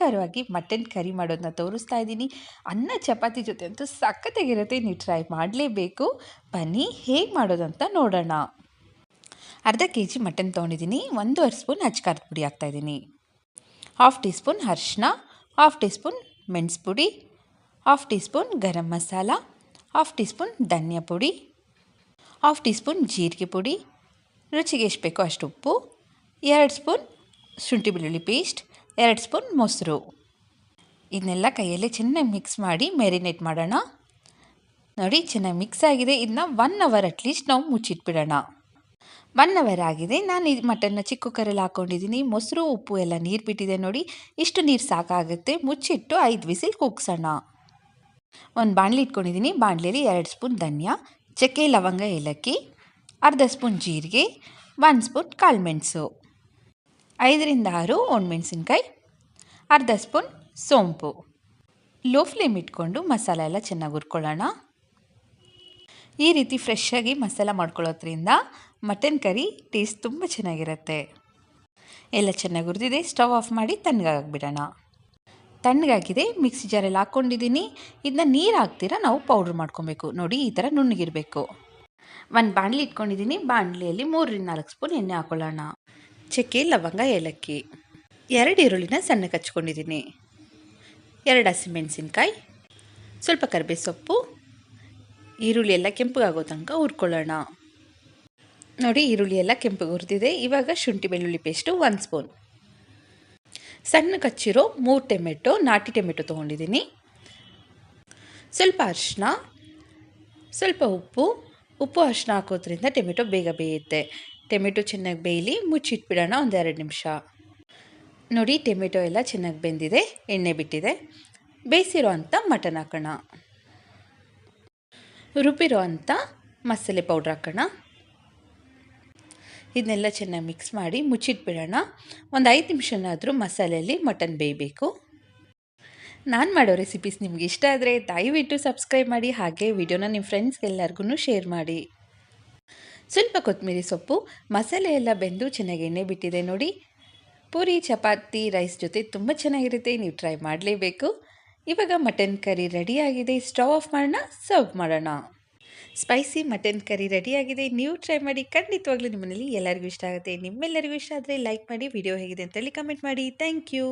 ಖಾರವಾಗಿ mutton curry ಮಾಡೋದನ್ನ ತೋರಿಸ್ತಾ ಇದ್ದೀನಿ. ಅನ್ನ ಚಪಾತಿ ಜೊತೆ ಅಂತೂ ಸಖತ್ತಾಗಿರುತ್ತೆ. ನೀವು ಟ್ರೈ ಮಾಡಲೇಬೇಕು. ಬನ್ನಿ, ಹೇಗೆ ಮಾಡೋದಂತ ನೋಡೋಣ. ಅರ್ಧ ಕೆ ಜಿ ಮಟನ್ ತೊಗೊಂಡಿದ್ದೀನಿ. ಒಂದೂವರೆ ಸ್ಪೂನ್ ಹಚ್ಕಾರದ ಪುಡಿ ಹಾಕ್ತಾಯಿದ್ದೀನಿ ಹಾಫ್ ಟೀ ಸ್ಪೂನ್ ಅರಿಶಿನ ಹಾಫ್ ಟೀ ಸ್ಪೂನ್ ಮೆಣಸು ಪುಡಿ half teaspoon garam masala half teaspoon ಧನಿಯಾ ಪುಡಿ ಹಾಫ್ ಟೀ ಸ್ಪೂನ್ ಜೀರಿಗೆ ಪುಡಿ, ರುಚಿಗೆ ಎಷ್ಟು ಬೇಕೋ ಅಷ್ಟು ಉಪ್ಪು, ಎರಡು ಸ್ಪೂನ್ ಶುಂಠಿ ಬೆಳ್ಳುಳ್ಳಿ ಪೇಸ್ಟ್ ಎರಡು ಸ್ಪೂನ್ ಮೊಸರು. ಇದನ್ನೆಲ್ಲ ಕೈಯಲ್ಲಿ ಚೆನ್ನಾಗಿ ಮಿಕ್ಸ್ ಮಾಡಿ ಮ್ಯಾರಿನೇಟ್ ಮಾಡೋಣ. ನೋಡಿ, ಚೆನ್ನಾಗಿ ಮಿಕ್ಸ್ ಆಗಿದೆ. ಇದನ್ನ ಒನ್ ಅವರ್ ಅಟ್ಲೀಸ್ಟ್ ನಾವು ಮುಚ್ಚಿಟ್ಬಿಡೋಣ. ಒನ್ ಅವರ್ ಆಗಿದೆ. ನಾನು ಇದು ಮಟನ್ನ ಚಿಕ್ಕ ಕುಕ್ಕರಲ್ಲಿ ಹಾಕ್ಕೊಂಡಿದ್ದೀನಿ ಮೊಸರು, ಉಪ್ಪು ಎಲ್ಲ ನೀರು ಬಿಟ್ಟಿದೆ ನೋಡಿ. ಇಷ್ಟು ನೀರು ಸಾಕಾಗುತ್ತೆ. ಮುಚ್ಚಿಟ್ಟು ಐದು ವಿಸಿಲ್ ಕೂಗ್ಸೋಣ. ಒಂದು ಬಾಣಲಿ ಇಟ್ಕೊಂಡಿದ್ದೀನಿ. ಬಾಣಲಿಯಲ್ಲಿ ಎರಡು ಸ್ಪೂನ್ ಧನಿಯಾ, ಚಕ್ಕೆ ಲವಂಗ ಏಲಕ್ಕಿ, ಅರ್ಧ ಸ್ಪೂನ್ ಜೀರಿಗೆ ಒಂದು ಸ್ಪೂನ್ ಕಾಳುಮೆಣಸು ಐದರಿಂದ ಆರು ಒಣಮೆಣಸಿನ್ಕಾಯಿ, ಅರ್ಧ ಸ್ಪೂನ್ ಸೋಂಪು. ಲೋ ಫ್ಲೇಮ್ ಇಟ್ಕೊಂಡು ಮಸಾಲೆ ಎಲ್ಲ ಚೆನ್ನಾಗಿ ಹುರ್ಕೊಳ್ಳೋಣ. ಈ ರೀತಿ ಫ್ರೆಶ್ಶಾಗಿ ಮಸಾಲ ಮಾಡ್ಕೊಳ್ಳೋದ್ರಿಂದ ಮಟನ್ ಕರಿ ಟೇಸ್ಟ್ ತುಂಬ ಚೆನ್ನಾಗಿರುತ್ತೆ. ಎಲ್ಲ ಚೆನ್ನಾಗಿ ಹುರಿದಿದೆ, ಸ್ಟವ್ ಆಫ್ ಮಾಡಿ ತಣ್ಣಗಾಗ್ಬಿಡೋಣ. ತಣ್ಣಗಾಗಿದೆ, ಮಿಕ್ಸಿ ಜಾರಲ್ಲಿ ಹಾಕ್ಕೊಂಡಿದ್ದೀನಿ. ಇದನ್ನ ನೀರು ಹಾಕ್ತೀರ ನಾವು ಪೌಡ್ರ್ ಮಾಡ್ಕೊಬೇಕು. ನೋಡಿ, ಈ ಥರ ನುಣ್ಣಗಿರಬೇಕು. ಒಂದು ಬಾಣಲಿ ಇಟ್ಕೊಂಡಿದ್ದೀನಿ. ಬಾಣಲಿಯಲ್ಲಿ ಮೂರರಿಂದ ನಾಲ್ಕು ಸ್ಪೂನ್ ಎಣ್ಣೆ ಹಾಕೊಳ್ಳೋಣ. ಚಕ್ಕೆ, ಲವಂಗ, ಏಲಕ್ಕಿ. ಎರಡು ಈರುಳ್ಳಿನ ಸಣ್ಣ ಕಚ್ಕೊಂಡಿದ್ದೀನಿ ಎರಡು ಹಸಿಮೆಣಸಿನ್ಕಾಯಿ, ಸ್ವಲ್ಪ ಕರಿಬೇ ಸೊಪ್ಪು ಈರುಳ್ಳಿ ಎಲ್ಲ ಕೆಂಪಗಾಗೋ ತನಕ ಹುರ್ಕೊಳ್ಳೋಣ. ನೋಡಿ, ಈರುಳ್ಳಿ ಎಲ್ಲ ಕೆಂಪಗೆ ಹುರಿದಿದೆ. ಇವಾಗ ಶುಂಠಿ ಬೆಳ್ಳುಳ್ಳಿ ಪೇಸ್ಟು ಒಂದು ಸ್ಪೂನ್. ಸಣ್ಣ ಕಚ್ಚಿರೋ ಮೂರು ಟೊಮೆಟೊ, ನಾಟಿ ಟೊಮೆಟೊ ತೊಗೊಂಡಿದ್ದೀನಿ. ಸ್ವಲ್ಪ ಅರಿಶಿನ ಸ್ವಲ್ಪ ಉಪ್ಪು. ಉಪ್ಪು ಅರಿಶಿನ ಹಾಕೋದ್ರಿಂದ ಟೊಮೆಟೊ ಬೇಗ ಬೇಯುತ್ತೆ. ಟೊಮೆಟೊ ಚೆನ್ನಾಗಿ ಬೇಯಲಿ ಮುಚ್ಚಿಟ್ಬಿಡೋಣ ಒಂದು ಎರಡು ನಿಮಿಷ. ನೋಡಿ ಟೊಮೆಟೊ ಎಲ್ಲ ಚೆನ್ನಾಗಿ ಬೆಂದಿದೆ, ಎಣ್ಣೆ ಬಿಟ್ಟಿದೆ. ಬೇಯಿಸಿರೋ ಅಂಥ ಮಟನ್ ಹಾಕೋಣ. ರುಬ್ಬಿರೋ ಅಂಥ ಮಸಾಲೆ ಪೌಡ್ರ್ ಹಾಕೋಣ. ಇದನ್ನೆಲ್ಲ ಚೆನ್ನಾಗಿ ಮಿಕ್ಸ್ ಮಾಡಿ ಮುಚ್ಚಿಟ್ಬಿಡೋಣ. ಒಂದು ಐದು ನಿಮಿಷನಾದರೂ ಮಸಾಲೆಯಲ್ಲಿ ಮಟನ್ ಬೇಯಬೇಕು. ನಾನು ಮಾಡೋ ರೆಸಿಪೀಸ್ ನಿಮ್ಗೆ ಇಷ್ಟ ಆದರೆ ದಯವಿಟ್ಟು ಸಬ್ಸ್ಕ್ರೈಬ್ ಮಾಡಿ, ಹಾಗೆ ವಿಡಿಯೋನ ನಿಮ್ಮ ಫ್ರೆಂಡ್ಸ್ಗೆಲ್ಲರಿಗೂ ಶೇರ್ ಮಾಡಿ. ಸ್ವಲ್ಪ ಕೊತ್ತಂಬರಿ ಸೊಪ್ಪು, ಮಸಾಲೆ ಎಲ್ಲ ಬೆಂದು ಚೆನ್ನಾಗಿ ಎಣ್ಣೆ ಬಿಟ್ಟಿದೆ ನೋಡಿ. ಪೂರಿ, ಚಪಾತಿ, ರೈಸ್ ಜೊತೆ ತುಂಬ ಚೆನ್ನಾಗಿರುತ್ತೆ, ನೀವು ಟ್ರೈ ಮಾಡಲೇಬೇಕು. ಇವಾಗ ಮಟನ್ ಕರಿ ರೆಡಿಯಾಗಿದೆ ಸ್ಟವ್ ಆಫ್ ಮಾಡೋಣ ಸರ್ವ್ ಮಾಡೋಣ. ಸ್ಪೈಸಿ ಮಟನ್ ಕರಿ ರೆಡಿಯಾಗಿದೆ ನೀವು ಟ್ರೈ ಮಾಡಿ, ಖಂಡಿತವಾಗ್ಲೂ ನಿಮ್ಮನೇಲಿ ಎಲ್ಲರಿಗೂ ಇಷ್ಟ ಆಗುತ್ತೆ. ನಿಮ್ಮೆಲ್ಲರಿಗೂ ಇಷ್ಟ ಆದರೆ ಲೈಕ್ ಮಾಡಿ ವಿಡಿಯೋ ಹೇಗಿದೆ ಅಂತೇಳಿ ಕಮೆಂಟ್ ಮಾಡಿ. Thank you